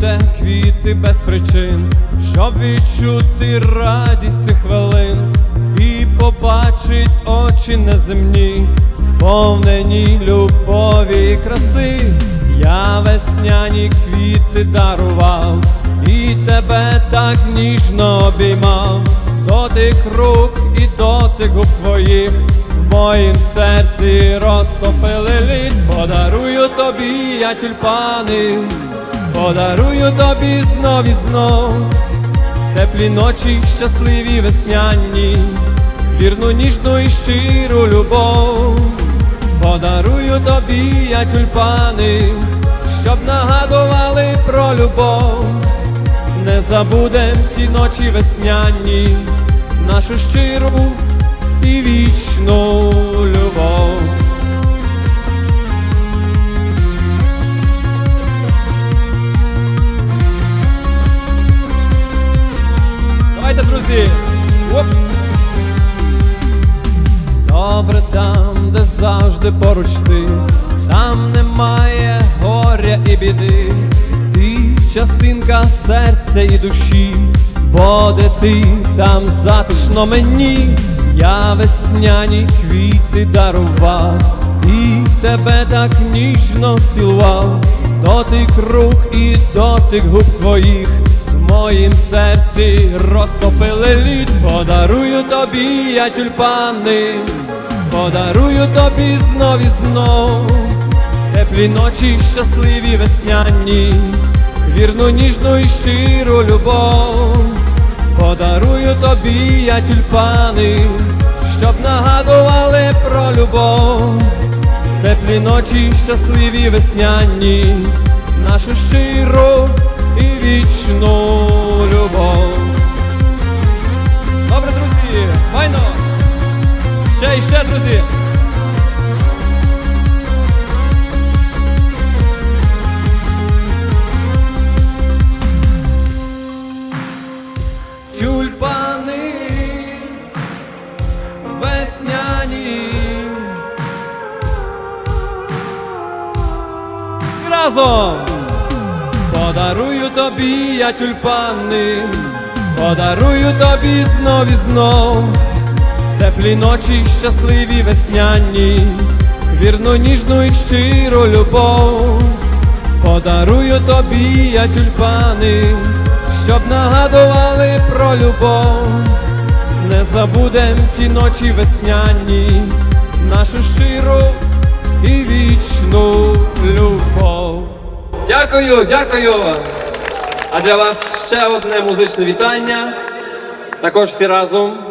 даруйте квіти без причин, щоб відчути радість цих хвилин і побачить очі неземні, сповнені любові і краси. Я весняні квіти дарував і тебе так ніжно обіймав, дотик рук і дотик губ твоїх в моїм серці розтопили лід, подарую тобі я тюльпани, подарую тобі знов і знов, теплі ночі, щасливі весняні, вірну ніжну і щиру любов, подарую тобі я тюльпани, щоб нагадували про любов, не забудем ті ночі весняні, нашу щиру і вічну любов. Давайте, друзі! Оп! Добре там, де завжди поруч ти, там немає горя і біди, ти частинка серця і душі, бо де ти там затишно мені, я весняні квіти дарував, і тебе так ніжно цілував, дотик рук і дотик губ твоїх. Моїм серці розтопили лід, подарую тобі я тюльпани, подарую тобі знов і знов, теплі ночі, щасливі весняні, вірну ніжну і щиру любов, подарую тобі я тюльпани, щоб нагадували про любов, теплі ночі, щасливі весняні, нашу щиру і вічну Ще і ще, друзі! Тюльпани весняні. Всі разом! Подарую тобі я тюльпани, подарую тобі знов і знов, теплі ночі, щасливі весняні, вірну ніжну і щиру любов, подарую тобі я тюльпани, щоб нагадували про любов, не забудем ті ночі весняні, нашу щиру і вічну любов. Дякую, дякую. А для вас ще одне музичне вітання. Також всі разом.